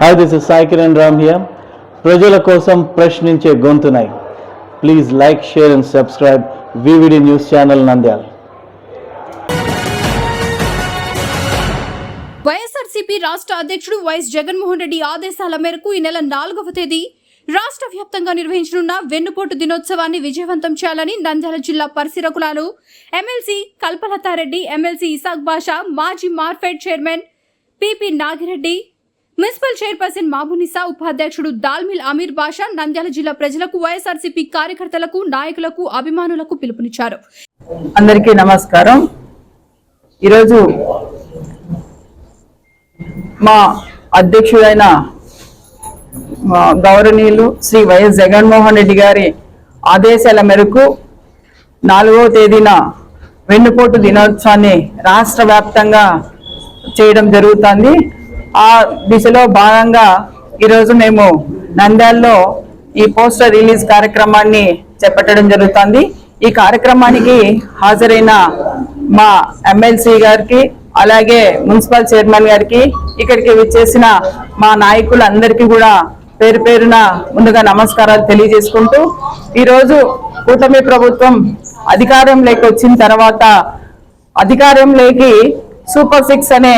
Hi this is Sai Kiran Ram here ప్రజల కోసం ప్రశ్నించే గొంతునై. Please like share and subscribe VVD news channel Nandyal YSRCP రాష్ట్ర అధ్యక్షుడు YS Jaganmohan Reddy ఆదేశాల మేరకు ఈ నెల నాలుగవ తేదీ రాష్ట్ర వ్యాప్తంగా నిర్వహించనున్న వెన్నుపోటు దినోత్సవాన్ని విజయవంతం చేయాలని నంద్యాల జిల్లా పరిశీలకులాలు ఎమ్మెల్సీ కల్పలతారెడ్డి ఎమ్మెల్సీ ఇసాక్ బాషా మాజీ Markfed chairman PP Nagireddy municipal chairperson Mabunisa ఉపాధ్యక్షుడు దాల్మిల్ అమీర్ బాషా నంద్యాల జిల్లా ప్రజలకు వైఎస్ఆర్సీపీ కార్యకర్తలకు నాయకులకు అభిమానులకు పిలుపునిచ్చారు. అందరికీ నమస్కారం. ఈరోజు మా అధ్యక్షుడైన గౌరవనీయులు శ్రీ వైఎస్ జగన్మోహన్ రెడ్డి గారి ఆదేశాల మేరకు నాలుగవ తేదీన వెన్నుపోటు దినోత్సవాన్ని రాష్ట్ర వ్యాప్తంగా చేయడం జరుగుతుంది. ఆ దిశలో భాగంగా ఈరోజు మేము నంద్యాలలో ఈ పోస్టర్ రిలీజ్ కార్యక్రమాన్ని చేపట్టడం జరుగుతుంది. ఈ కార్యక్రమానికి హాజరైన మా ఎమ్మెల్సీ గారికి అలాగే మున్సిపల్ చైర్మన్ గారికి ఇక్కడికి విచ్చేసిన మా నాయకులందరికీ కూడా పేరు పేరున ముందుగా నమస్కారాలు తెలియజేసుకుంటూ ఈరోజు కూటమి ప్రభుత్వం అధికారంలోకి వచ్చిన తర్వాత అధికారంలోకి సూపర్ సిక్స్ అనే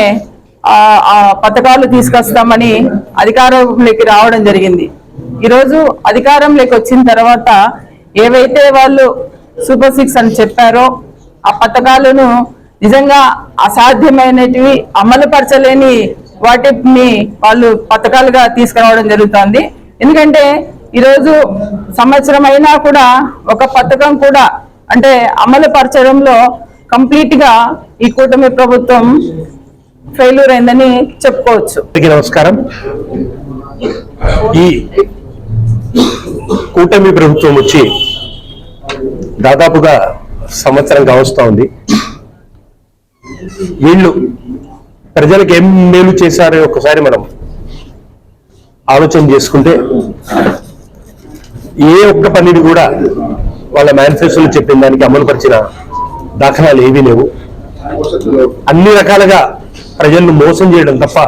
పథకాలు తీసుకొస్తామని అధికారంలోకి రావడం జరిగింది. ఈరోజు అధికారంలోకి వచ్చిన తర్వాత ఏవైతే వాళ్ళు సూపర్ సిక్స్ అని చెప్పారో ఆ పథకాలను నిజంగా అసాధ్యమైనటివి అమలు పరచలేని వాటిని వాళ్ళు పథకాలుగా తీసుకురావడం జరుగుతుంది. ఎందుకంటే ఈరోజు సంవత్సరం అయినా కూడా ఒక పథకం కూడా అంటే అమలు పరచడంలో కంప్లీట్గా ఈ కూటమి ప్రభుత్వం ఫెయిల్యూర్ అయిందని చెప్పుకోవచ్చు. నమస్కారం. ఈ కూటమి ప్రభుత్వం వచ్చి దాదాపుగా సంవత్సరం కావస్తా ఉంది. వీళ్ళు ప్రజలకు ఏం మేలు చేశారో ఒకసారి మనం ఆలోచన చేసుకుంటే ఏ ఒక్క పనిని కూడా వాళ్ళ మేనిఫెస్టోలో చెప్పిన దానికి అమలుపరిచిన దాఖలాలు ఏవీ లేవు. అన్ని రకాలుగా ప్రజలను మోసం చేయడం తప్ప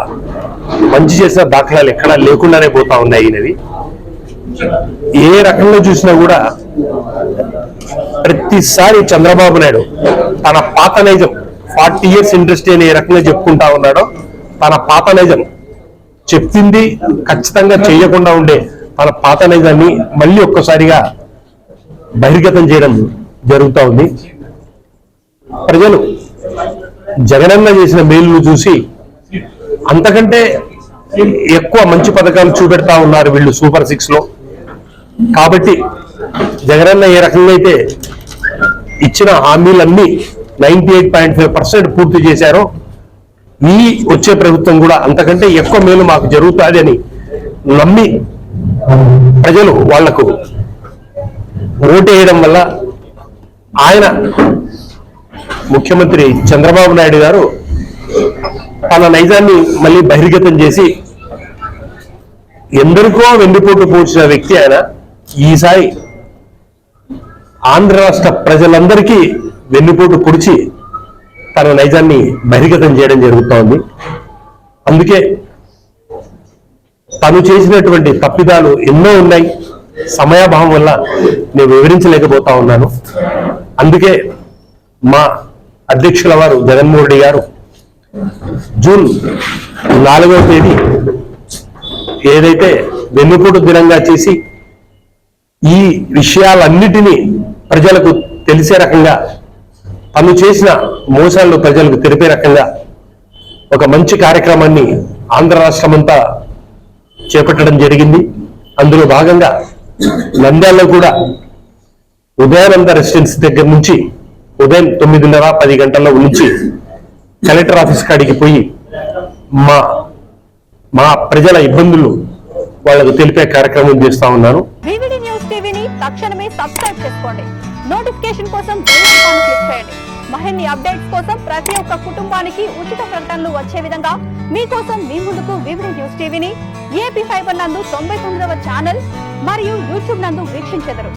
మంచి చేసిన దాఖలాలు ఎక్కడా లేకుండానే పోతా ఉన్నాయి ఈయనవి ఏ రకంగా చూసినా కూడా ప్రతిసారి చంద్రబాబు నాయుడు తన పాత నైజం ఫార్టీ ఇయర్స్ ఇండస్ట్రీ అని ఏ రకంగా చెప్పుకుంటా ఉన్నాడో తన పాత నైజం చెప్పింది ఖచ్చితంగా చేయకుండా ఉండే తన పాత నైజాన్ని మళ్ళీ ఒక్కసారిగా బహిర్గతం చేయడం జరుగుతూ ఉంది. ప్రజలు జగనన్న చేసిన మేలును చూసి అంతకంటే ఎక్కువ మంచి పథకాలు చూపెడతా ఉన్నారు వీళ్ళు సూపర్ సిక్స్లో. కాబట్టి జగనన్న ఏ రకంగా అయితే ఇచ్చిన హామీలన్నీ ninety eight point five percent పూర్తి చేశారో ఈ వచ్చే ప్రభుత్వం కూడా అంతకంటే ఎక్కువ మేలు మాకు జరుగుతుంది అని నమ్మి ప్రజలు వాళ్ళకు వేయడం వల్ల ఆయన ముఖ్యమంత్రి చంద్రబాబు నాయుడు గారు తన నైజాన్ని మళ్ళీ బహిర్గతం చేసి ఎందరికో వెండిపోటు పోల్చిన వ్యక్తి ఆయన. ఈసారి ఆంధ్ర రాష్ట్ర ప్రజలందరికీ వెన్నుపోటు పొడిచి తన నైజాన్ని బహిర్గతం చేయడం జరుగుతోంది. అందుకే తను చేసినటువంటి తప్పిదాలు ఎన్నో ఉన్నాయి. సమయాభావం వల్ల నేను వివరించలేకపోతా ఉన్నాను. అందుకే మా అధ్యక్షుల వారు జగన్మోహన్ రెడ్డి గారు జూన్ నాలుగవ తేదీ ఏదైతే వెన్నుపోటు దినంగా చేసి ఈ విషయాలన్నిటినీ ప్రజలకు తెలిసే రకంగా తను చేసిన మోసాలను ప్రజలకు తెలిపే రకంగా ఒక మంచి కార్యక్రమాన్ని ఆంధ్ర రాష్ట్రమంతా చేపట్టడం జరిగింది. అందులో భాగంగా నంద్యాలలో కూడా ఉదయానంద రెసిడెన్సీ దగ్గర నుంచి ఉదయం తొమ్మిదిన్నర పది గంటల నుంచి కలెక్టర్ ఆఫీస్ కాడికి పోయి మా మా ప్రజల ఇబ్బందులు వాళ్ళకు తెలిపే కార్యక్రమం చేస్తా ఉన్నాను. వివిడి న్యూస్ టీవీని తక్షణమే సబ్స్క్రైబ్ చేసుకోండి. నోటిఫికేషన్ కోసం క్లిక్ చేయండి. అప్డేట్స్ కోసం ప్రతి ఒక్క కుటుంబానికి ఉచిత ప్రకటనలు వచ్చే విధంగా మీకోసం మీ ముందుకు వివిధ న్యూస్ టీవీని ఏపీ ఫైబర్ నందు తొంభై తొమ్మిదవ ఛానల్ మరియు యూట్యూబ్ నందు వీక్షించెదరు.